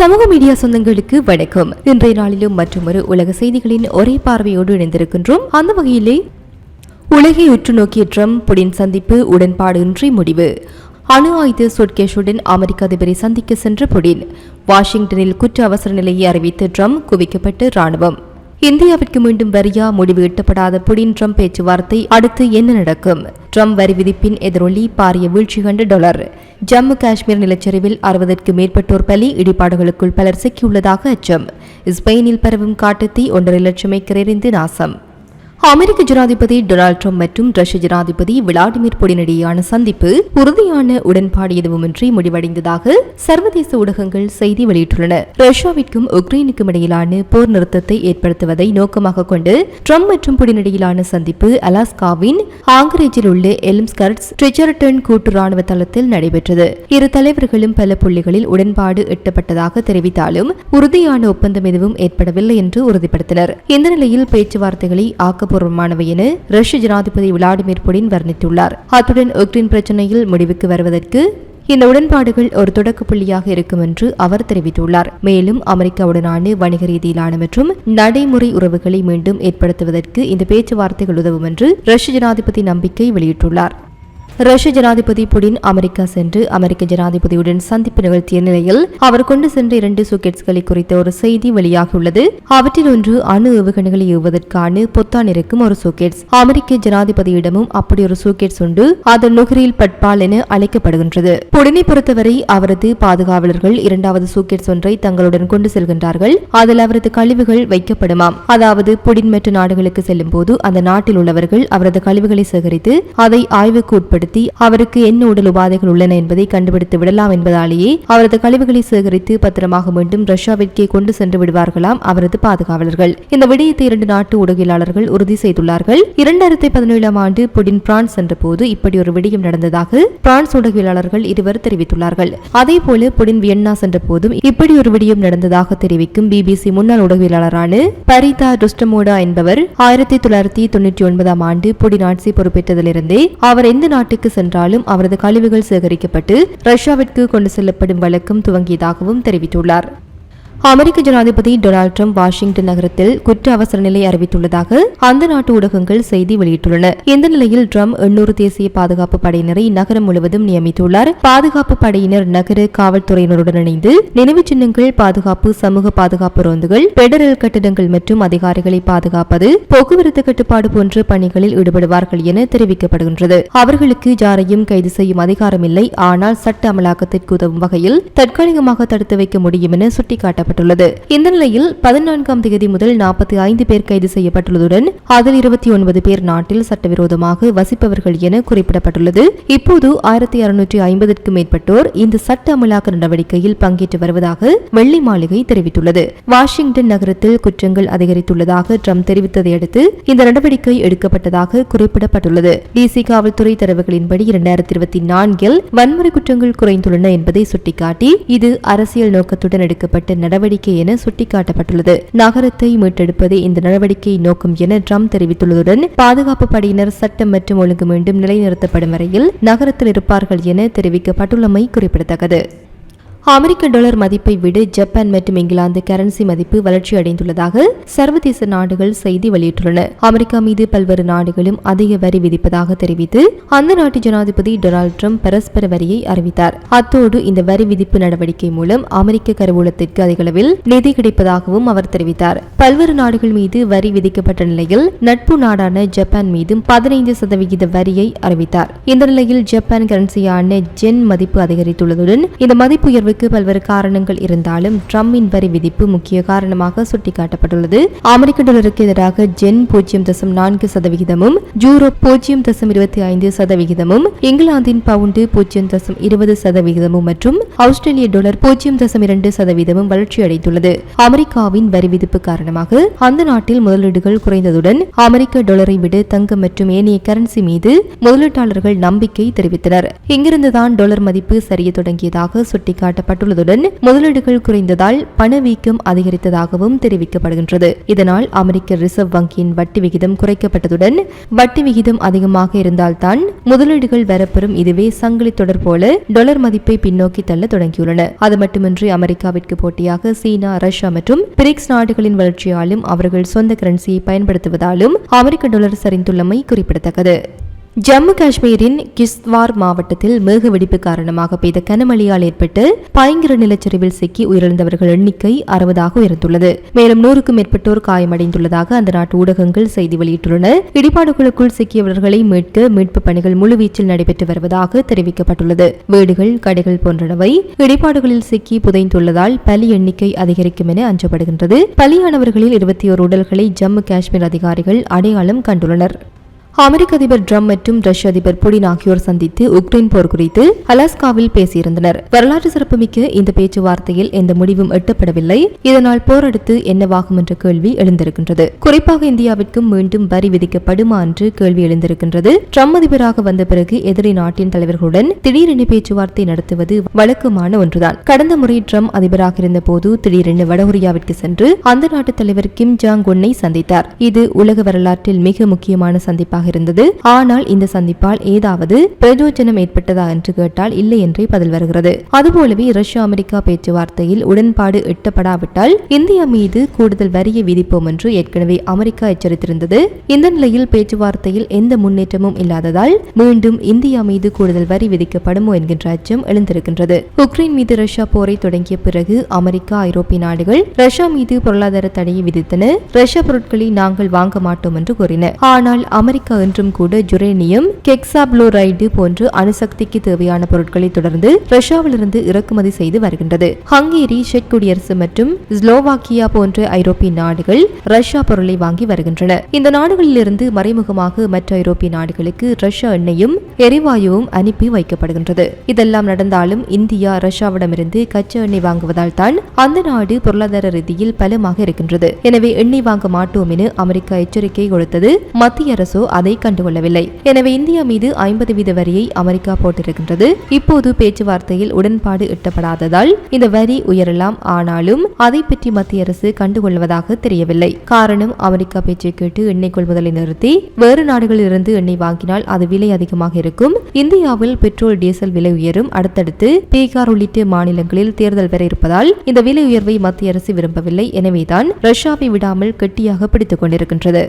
சமூக மீடியா சொந்தங்களுக்கு வணக்கம். இன்றைய நாளிலும் மற்றொரு உலக செய்திகளின் ஒரே பார்வையோடு இணைந்திருக்கின்றோம். அந்த வகையிலே உலகை உற்று நோக்கிய ட்ரம்ப் புடின் சந்திப்பு உடன்பாடின்றி முடிவு. அணு ஆயுத சொட்கேஷுடன் அமெரிக்க அதிபரை சந்திக்க சென்ற புடின் வாஷிங்டனில் குற்ற அவசர நிலையை அறிவித்த ட்ரம்ப் குவிக்கப்பட்டு ராணுவம். இந்தியாவிற்கு மீண்டும் வரியா முடிவு எட்டப்படாத புடின் ட்ரம்ப் பேச்சுவார்த்தை அடுத்து என்ன நடக்கும்? ட்ரம்ப் வரி விதிப்பின் எதிரொலி பாரிய வீழ்ச்சி கண்டு டாலர். ஜம்மு காஷ்மீர் நிலச்சரிவில் அறுபதற்கு மேற்பட்டோர் பலி இடிபாடுகளுக்குள் பலர் சிக்கியுள்ளதாக அச்சம். ஸ்பெயினில் பரவும் காட்டுத்தீ ஒன்றரை லட்சம் ஏக்கர் எரிந்து நாசம். அமெரிக்க ஜனாதிபதி டொனால்ட் ட்ரம்ப் மற்றும் ரஷ்ய ஜனாதிபதி விளாடிமிர் புடின் இடையேயான சந்திப்பு உறுதியான உடன்பாடு எதுவுமின்றி முடிவடைந்ததாக சர்வதேச ஊடகங்கள் செய்தி வெளியிட்டுள்ளன. ரஷ்யாவிற்கும் உக்ரைனுக்கும் இடையிலான போர் நிறுத்தத்தை ஏற்படுத்துவதை நோக்கமாக கொண்டு ட்ரம்ப் மற்றும் புடின் இடையிலான சந்திப்பு அலாஸ்காவின் ஆங்கரேஜில் உள்ள எலிம்ஸ்கர்ட்ஸ் ட்ரிச்சர்டன் கூட்டு ராணுவ தளத்தில் நடைபெற்றது. இரு தலைவர்களும் பல புள்ளிகளில் உடன்பாடு எட்டப்பட்டதாக தெரிவித்தாலும் உறுதியான ஒப்பந்தம் எதுவும் ஏற்படவில்லை என்று உறுதிப்படுத்தினர். இந்த நிலையில் பேச்சுவார்த்தைகளை ஆக்க ஆக்கப்பூர்வமானவை என ரஷ்ய ஜனாதிபதி விளாடிமிர் புடின் வர்ணித்துள்ளார். அத்துடன் உக்ரைன் பிரச்சினையில் முடிவுக்கு வருவதற்கு இந்த உடன்பாடுகள் ஒரு தொடக்க புள்ளியாக இருக்கும் என்று அவர் தெரிவித்துள்ளார். மேலும் அமெரிக்காவுடனான வணிக ரீதியிலான மற்றும் நடைமுறை உறவுகளை மீண்டும் ஏற்படுத்துவதற்கு இந்த பேச்சுவார்த்தைகள் உதவும் என்று ரஷ்ய ஜனாதிபதி நம்பிக்கை வெளியிட்டுள்ளார். ரஷ்ய ஜனாதிபதி புடின் அமெரிக்கா சென்று அமெரிக்க ஜனாதிபதியுடன் சந்திப்பு நிகழ்த்திய நிலையில் அவர் கொண்டு சென்ற இரண்டு சுக்கெட்ஸ்களை குறித்த ஒரு செய்தி வெளியாகியுள்ளது. அவற்றில் ஒன்று அணு ஏவுகணைகளை ஏவுவதற்கான பொத்தான் இருக்கும் ஒரு சுக்கெட்ஸ் அமெரிக்க ஜனாதிபதியிடமும் அப்படி ஒரு சுக்கெட்ஸ் உண்டு. அதன் நுகரில் பட்பால் என அழைக்கப்படுகின்றது. புடினை பொறுத்தவரை அவரது பாதுகாவலர்கள் இரண்டாவது சுக்கெட்ஸ் ஒன்றை தங்களுடன் கொண்டு செல்கின்றார்கள். அதில் அவரது கழிவுகள் வைக்கப்படுமாம். அதாவது புடின் மற்ற நாடுகளுக்கு செல்லும் போது அந்த நாட்டில் உள்ளவர்கள் அவரது கழிவுகளை சேகரித்து அதை ஆய்வுக்கு உட்படுத்தி பயன்படுத்தி அவருக்கு என்ன உடல் உபாதைகள் உள்ளன என்பதை கண்டுபிடித்து விடலாம் என்பதாலேயே அவரது கழிவுகளை சேகரித்து பத்திரமாக மீண்டும் ரஷ்யாவிற்கே கொண்டு சென்று விடுவார்களாம் அவரது பாதுகாவலர்கள். இந்த விடயத்தை இரண்டு நாட்டு ஊடகவியலாளர்கள் உறுதி செய்துள்ளார்கள். இரண்டாயிரத்தி பதினேழாம் ஆண்டு புடின் பிரான்ஸ் சென்ற போது இப்படி ஒரு விடயம் நடந்ததாக பிரான்ஸ் ஊடகவியலாளர்கள் இருவர் தெரிவித்துள்ளார்கள். அதே போல புடின் வியன்னா சென்ற போதும் இப்படி ஒரு விடயம் நடந்ததாக தெரிவிக்கும் பிபிசி முன்னாள் ஊடகவியலாளரான பரிதா ருஸ்டமோடா என்பவர் ஆயிரத்தி தொள்ளாயிரத்தி தொண்ணூற்றி ஒன்பதாம் ஆண்டு புடின் ஆட்சி பொறுப்பேற்றதிலிருந்தே அவர் எந்த நாட்டு நாட்டுக்கு சென்றாலும் அவரது கழிவுகள் சேகரிக்கப்பட்டு ரஷ்யாவிற்கு கொண்டு செல்லப்படும் வழக்கம் துவங்கியதாகவும் தெரிவித்துள்ளார். அமெரிக்க ஜனாதிபதி டொனால்ட் ட்ரம்ப் வாஷிங்டன் நகரத்தில் குற்ற அவசர நிலை அறிவித்துள்ளதாக அந்த நாட்டு ஊடகங்கள் செய்தி வெளியிட்டுள்ளன. இந்த நிலையில் ட்ரம்ப் எண்ணூறு தேசிய பாதுகாப்பு படையினரை நகரம் முழுவதும் நியமித்துள்ளார். பாதுகாப்பு படையினர் நகர காவல்துறையினருடன் இணைந்து நினைவு சின்னங்கள் பாதுகாப்பு சமூக பாதுகாப்பு ரோந்துகள் பெடரல் கட்டிடங்கள் மற்றும் அதிகாரிகளை பாதுகாப்பது போக்குவரத்து கட்டுப்பாடு போன்ற பணிகளில் ஈடுபடுவார்கள் என தெரிவிக்கப்படுகின்றது. அவர்களுக்கு யாரையும் கைது செய்யும் அதிகாரமில்லை. ஆனால் சட்ட அமலாக்கத்திற்கு உதவும் வகையில் தற்காலிகமாக தடுத்து வைக்க முடியும் என சுட்டிக்காட்டப்பட்டது செய்யப்பட்டுள்ளது. இந்த நிலையில் பதினான்காம் தேதி முதல் நாற்பத்தி ஐந்து பேர் கைது செய்யப்பட்டுள்ளதுடன் அதில் இருபத்தி ஒன்பது பேர் நாட்டில் சட்டவிரோதமாக வசிப்பவர்கள் என குறிப்பிடப்பட்டுள்ளது. இப்போது ஆயிரத்தி அறுநூற்றி ஐம்பதற்கும் மேற்பட்டோர் இந்த சட்ட அமலாக்க நடவடிக்கையில் பங்கேற்று வருவதாக வெள்ளி மாளிகை தெரிவித்துள்ளது. வாஷிங்டன் நகரத்தில் குற்றங்கள் அதிகரித்துள்ளதாக ட்ரம்ப் தெரிவித்ததை அடுத்து இந்த நடவடிக்கை எடுக்கப்பட்டதாக குறிப்பிடப்பட்டுள்ளது. டிசி காவல்துறை தரவுகளின்படி இரண்டாயிரத்தி இருபத்தி நான்கில் வன்முறை குற்றங்கள் குறைந்துள்ளன என்பதை சுட்டிக்காட்டி இது அரசியல் நோக்கத்துடன் எடுக்கப்பட்ட நடவடிக்கை நடவடிக்கை என சுட்டிக்காட்டப்பட்டுள்ளது. நகரத்தை மீட்டெடுப்பதே இந்த நடவடிக்கை நோக்கம் என ட்ரம்ப் தெரிவித்துள்ளதுடன் பாதுகாப்பு படையினர் சட்டம் மற்றும் ஒழுங்கு மீண்டும் நிலைநிறுத்தப்படும் வரையில் நகரத்தில் இருப்பார்கள் என தெரிவிக்கப்பட்டுள்ளமை குறிப்பிடத்தக்கது. அமெரிக்க டாலர் மதிப்பை விட ஜப்பான் மற்றும் இங்கிலாந்து கரன்சி மதிப்பு வளர்ச்சி அடைந்துள்ளதாக சர்வதேச நாடுகள் செய்தி வெளியிட்டுள்ளன. அமெரிக்கா மீது பல்வேறு நாடுகளும் அதிக வரி விதிப்பதாக தெரிவித்து அந்த நாட்டு ஜனாதிபதி டொனால்டு ட்ரம்ப் பரஸ்பர வரியை அறிவித்தார். அத்தோடு இந்த வரி விதிப்பு நடவடிக்கை மூலம் அமெரிக்க கருவூலத்திற்கு அதிகளவில் நிதி கிடைப்பதாகவும் அவர் தெரிவித்தார். பல்வேறு நாடுகள் மீது வரி விதிக்கப்பட்ட நிலையில் நட்பு நாடான ஜப்பான் மீதும் பதினைந்து சதவிகித வரியை அறிவித்தார். இந்த நிலையில் ஜப்பான் கரன்சியான ஜென் மதிப்பு அதிகரித்துள்ளதுடன் இந்த மதிப்பு உயர்வு உயர்வுக்கு பல்வேறு காரணங்கள் இருந்தாலும் ட்ரம்பின் வரி விதிப்பு முக்கிய காரணமாக சுட்டிக்காட்டப்பட்டுள்ளது. அமெரிக்க டாலருக்கு எதிராக ஜென் பூஜ்ஜியம் தசம் நான்கு சதவிகிதமும் ஜூரோ பூஜ்ஜியம் தசம் இருபத்தி ஐந்து சதவிகிதமும் இங்கிலாந்தின் பவுண்டு பூஜ்ஜியம் தசம் இருபது சதவிகிதமும் மற்றும் ஆஸ்திரேலிய டாலர் பூஜ்ஜியம் தசம் இரண்டு சதவீதமும் வளர்ச்சியடைந்துள்ளது. அமெரிக்காவின் வரி விதிப்பு காரணமாக அந்த நாட்டில் முதலீடுகள் குறைந்ததுடன் அமெரிக்க டாலரை விட தங்கம் மற்றும் ஏனைய கரன்சி மீது முதலீட்டாளர்கள் நம்பிக்கை தெரிவித்தனர். இங்கிருந்துதான் டாலர் மதிப்பு சரிய தொடங்கியதாக சுட்டிக்காட்ட காட்டப்பட்டுள்ளதுடன் முதலீடுகள் குறைந்ததால் பணவீக்கம் அதிகரித்ததாகவும் தெரிவிக்கப்படுகின்றது. இதனால் அமெரிக்க ரிசர்வ் வங்கியின் வட்டி விகிதம் குறைக்கப்பட்டதுடன் வட்டி விகிதம் அதிகமாக இருந்தால்தான் முதலீடுகள் வரப்பெறும் இதுவே சங்கிலி தொடர் போல டாலர் மதிப்பை பின்னோக்கி தள்ள தொடங்கியுள்ளன. அது மட்டுமின்றி அமெரிக்காவிற்கு போட்டியாக சீனா ரஷ்யா மற்றும் பிரிக்ஸ் நாடுகளின் வளர்ச்சியாலும் அவர்கள் சொந்த கரன்சியை பயன்படுத்துவதாலும் அமெரிக்க டாலர் சரிந்துள்ளமை குறிப்பிடத்தக்கது. ஜம்மு காஷ்மீரின் கிஸ்த்வார் மாவட்டத்தில் மேக வெடிப்பு காரணமாக பெய்த கனமழையால் ஏற்பட்டு பயங்கர நிலச்சரிவில் சிக்கி உயிரிழந்தவர்கள் எண்ணிக்கை அறுபதாக உயர்ந்துள்ளது. மேலும் நூறுக்கும் மேற்பட்டோர் காயமடைந்துள்ளதாக அந்த நாட்டு ஊடகங்கள் செய்தி வெளியிட்டுள்ளன. இடிபாடுகளுக்குள் சிக்கியவர்களை மீட்க மீட்பு பணிகள் முழுவீச்சில் நடைபெற்று வருவதாக தெரிவிக்கப்பட்டுள்ளது. வீடுகள் கடைகள் போன்றவை இடிபாடுகளில் சிக்கி புதைந்துள்ளதால் பலி எண்ணிக்கை அதிகரிக்கும் என அஞ்சப்படுகின்றது. பலியானவர்களில் இருபத்தி ஓரு உடல்களை ஜம்மு காஷ்மீர் அதிகாரிகள் அடையாளம் கண்டுள்ளனர். அமெரிக்க அதிபர் ட்ரம் மற்றும் ரஷ்ய அதிபர் புடின் ஆகியோர் சந்தித்து உக்ரைன் போர் குறித்து அலாஸ்காவில் பேசியிருந்தனர். வரலாற்று சிறப்புமிக்க இந்த பேச்சுவார்த்தையில் எந்த முடிவும் எட்டப்படவில்லை. இதனால் போர் அடுத்து என்னவாகும் என்ற கேள்வி எழுந்திருக்கின்றது. குறிப்பாக இந்தியாவிற்கும் மீண்டும் வரி விதிக்கப்படுமா என்று கேள்வி எழுந்திருக்கின்றது. ட்ரம்ப் அதிபராக வந்த பிறகு எதிரி நாட்டின் தலைவர்களுடன் திடீரென பேச்சுவார்த்தை நடத்துவது வழக்கமான ஒன்றுதான். கடந்த முறை ட்ரம்ப் அதிபராக இருந்த போது திடீரென வடகொரியாவிற்கு சென்று அந்த நாட்டு தலைவர் கிம் ஜாங் உன்னை சந்தித்தார். இது உலக வரலாற்றில் மிக முக்கியமான சந்திப்பாக சந்திப்பாக இருந்தது. ஆனால் இந்த சந்திப்பால் ஏதாவது பிரயோஜனம் ஏற்பட்டதா என்று கேட்டால் இல்லை என்றே பதில் வருகிறது. அதுபோலவே ரஷ்யா அமெரிக்கா பேச்சுவார்த்தையில் உடன்பாடு எட்டப்படாவிட்டால் இந்தியா மீது கூடுதல் வரியை விதிப்போம் என்று ஏற்கனவே அமெரிக்கா எச்சரித்திருந்தது. இந்த நிலையில் பேச்சுவார்த்தையில் எந்த முன்னேற்றமும் இல்லாததால் மீண்டும் இந்தியா மீது கூடுதல் வரி விதிக்கப்படுமோ என்கின்ற அச்சம் எழுந்திருக்கின்றது. உக்ரைன் மீது ரஷ்யா போரை தொடங்கிய பிறகு அமெரிக்கா ஐரோப்பிய நாடுகள் ரஷ்யா மீது பொருளாதார தடையை விதித்தன. ரஷ்ய பொருட்களை நாங்கள் வாங்க மாட்டோம் என்று கூறின. ஆனால் அமெரிக்க என்றும் கூட ஜுரேனியம் கெக்ஸாப்ளோரைடு போன்ற அணுசக்திக்கு தேவையான பொருட்களை தொடர்ந்து ரஷ்யாவிலிருந்து இறக்குமதி செய்து வருகின்றது. ஹங்கேரி செக் குடியரசு மற்றும் ஸ்லோவாக்கியா போன்ற ஐரோப்பிய நாடுகள் ரஷ்யா பொருளை வாங்கி வருகின்றன. இந்த நாடுகளிலிருந்து மறைமுகமாக மற்ற ஐரோப்பிய நாடுகளுக்கு ரஷ்யா எண்ணெயும் எரிவாயுவும் அனுப்பி வைக்கப்படுகின்றது. இதெல்லாம் நடந்தாலும் இந்தியா ரஷ்யாவிடமிருந்து கச்சா எண்ணெய் வாங்குவதால் தான் அந்த நாடு பொருளாதார ரீதியில் பலமாக இருக்கின்றது. எனவே எண்ணெய் வாங்க மாட்டோம் என அமெரிக்கா எச்சரிக்கை கொடுத்தது மத்திய அரசோ அதை கண்டுகொள்ளவில்லை. எனவே இந்தியா மீது ஐம்பது வீத வரியை அமெரிக்கா போட்டிருக்கின்றது. இப்போது பேச்சுவார்த்தையில் உடன்பாடு எட்டப்படாததால் இந்த வரி உயரலாம். ஆனாலும் அதை பற்றி மத்திய அரசு கண்டுகொள்வதாக தெரியவில்லை. காரணம் அமெரிக்கா பேச்சை கேட்டு எண்ணெய் கொள்முதலை நிறுத்தி வேறு நாடுகளிலிருந்து எண்ணெய் வாங்கினால் அது விலை அதிகமாக இருக்கும். இந்தியாவில் பெட்ரோல் டீசல் விலை உயரும். அடுத்தடுத்து பீகார் உள்ளிட்ட மாநிலங்களில் தேர்தல் வர இருப்பதால் இந்த விலை உயர்வை மத்திய அரசு விரும்பவில்லை. எனவேதான் ரஷ்யாவை விடாமல் கெட்டியாக பிடித்துக் கொண்டிருக்கின்றது.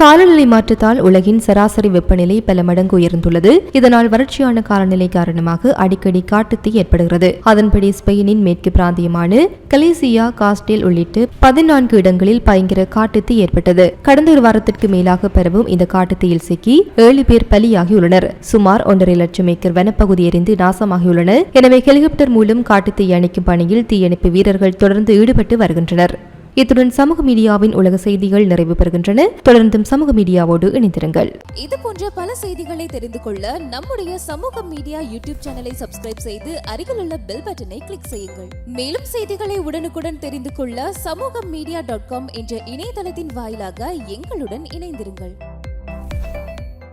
காலநிலை மாற்றத்தால் உலகின் சராசரி வெப்பநிலை பல மடங்கு உயர்ந்துள்ளது. இதனால் வறட்சியான காலநிலை காரணமாக அடிக்கடி காட்டுத்தீ ஏற்படுகிறது. அதன்படி ஸ்பெயினின் மேற்கு பிராந்தியமான கலேசியா காஸ்டேல் உள்ளிட்டு பதினான்கு இடங்களில் பயங்கர காட்டுத்தீ ஏற்பட்டது. கடந்த ஒரு வாரத்திற்கு மேலாக பரவும் இந்த காட்டுத்தீயில் சிக்கி ஏழு பேர் பலியாகியுள்ளனர். சுமார் ஒன்றரை லட்சம் ஏக்கர் வனப்பகுதி எரிந்து நாசமாகியுள்ளன. எனவே ஹெலிகாப்டர் மூலம் காட்டுத்தீ அணைக்கும் பணியில் தீயணைப்பு வீரர்கள் தொடர்ந்து ஈடுபட்டு வருகின்றனர். இத்துடன் சமூக மீடியாவின் உலக செய்திகள் நிறைவு பெறுகின்றன. தொடர்ந்தும் சமூக மீடியாவோடு இணைந்திருங்கள். இது போன்ற பல செய்திகளை தெரிந்து கொள்ள நம்முடைய சமூக மீடியா யூடியூப் சேனலை சப்ஸ்கிரைப் செய்து அருகில் உள்ள பெல் பட்டனை கிளிக் செய்யுங்கள். மேலும் செய்திகளை உடனுக்குடன் தெரிந்து கொள்ள சமூக மீடியா டாட் காம் என்ற இணையதளத்தின் வாயிலாக எங்களுடன் இணைந்திருங்கள்.